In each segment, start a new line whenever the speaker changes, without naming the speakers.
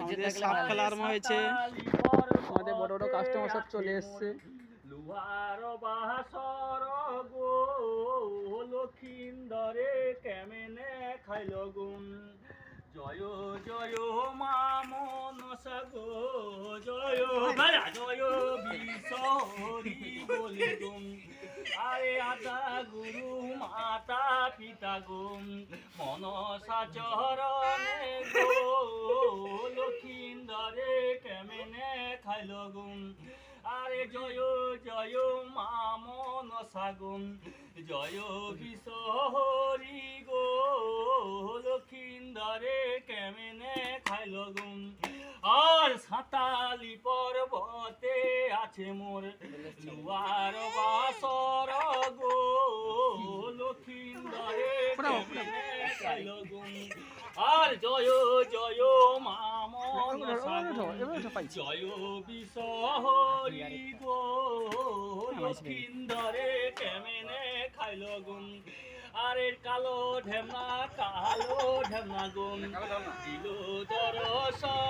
আমাদের সাপ খেলা আরম্ভ হয়েছে। আমাদের বড় বড় কাস্টমার সব চলে এসছে।
লুহার বাহাসর গো লক্ষিন্দরে কেমনে খাইল গুণ? জয় জয় মা মনসা গো জয় জয় বিশ্বরি বলি গুণ আরে আতা গুরু, মাতা পিতা গুণ মনসা চরণে গো লক্ষিন্দরে কেমেনে খাইল গুণ আরে জয় জয়, মা মনসা গুণ জয় বিশ্বহরি আছে মোর লুয়ার বাসর গো লক্ষিন্দরে আর জয় জয় মা মনসা গুণ জয় বিশ্বহরি গো লক্ষিন্দরে কেমনে খাইল গুণ? আরে কালো ঢেমনা কালো ঢেমনা গুণ। দিল দর্শন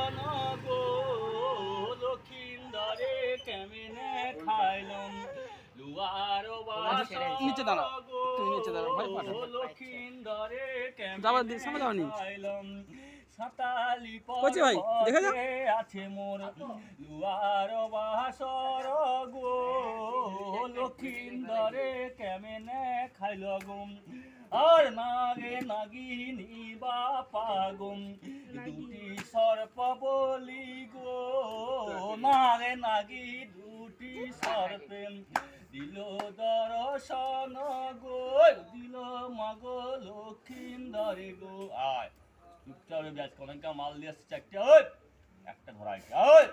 নিচে দাঁড়াও, তুমি নিচে দাঁড়াও, ভাই পাঠাও। যাবার
কেমনে
সামনে যাওনি?
খাইলম সাতালি
ভাই, দেখে যাও।
আছে মোর লুয়ার বাসর গো। লক্ষিন্দরে কেমনে খাইল গুম? আর নাগে নাগিনী বাপা গুম দুটি সর্প বলি গো। নাগে নাগি দুটি সর্পে দিল দর্শন গো দিল মাগো লক্ষিন্দরে গো। আয় চুপচাপ ব্যাস কমেন্টটা মাল দিয়ে আসছে চারটে ওই একটা ধরাই ওই।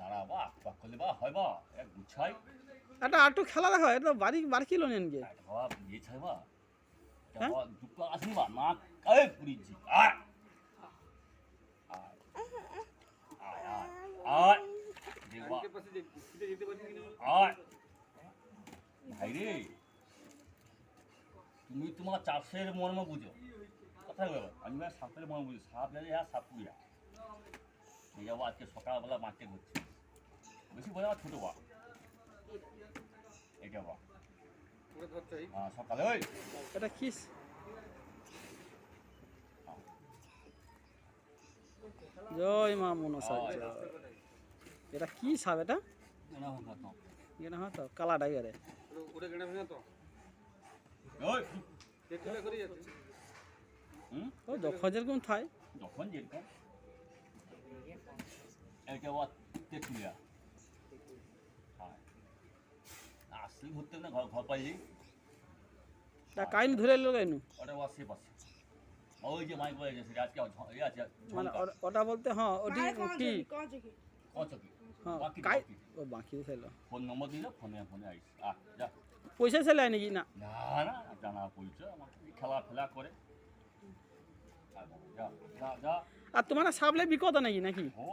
দাঁড়া বা বাক করলে বা হয় বা এক গুছাই
একটা আটু খেলা দেখা এটা বাড়ি বাড়ি কিলো নেন গে।
বাবা ইয়ে ছাই বা।
হ্যাঁ?
দুটো আসনি বা না আয় আয়। আয় আয় আয় আয়। ভাই রে। তুমি তোমার চাষের মর্ম বুঝো। কথা বলো। আমি আর সাপের মর্ম বুঝি। সাপ জানি হ্যাঁ সাপ পুইয়া এই যাব আজকে সকালবেলা মাঠে ঘুরছি। বেশি বোঝা আমার ছোটো বা এটা বা হ্যাঁ সকালে ওই।
এটা কি জয় মা মনসা জয়। এটা কি সাপ এটা?
না হোক না
এটা হয়তো কালা ডাইগারে
ওই হুম
ও যখন যেরকম থাই।
যখন যেরকম এটা আবার তেঁতুলিয়া আসলে ঘুরতে না ঘর ঘর
তা কাহিনী ধরে কেন?
ওটা আবার সে পাশে ওই যে মাইক বলে গেছে আজকে আছে
মানে ওটা- ওটা বলতে হ্যাঁ ওটি কি?
কচকি বাকি।
ও বাকি ছিল
ফোন নম্বর দিলে ফোনে আইস আহ যা
পয়সা ছিল নাকি না
না না জানা পয়সা খেলা ফেলা করে
আর তোমার সাবলে বিকত নাকি নাকি
ও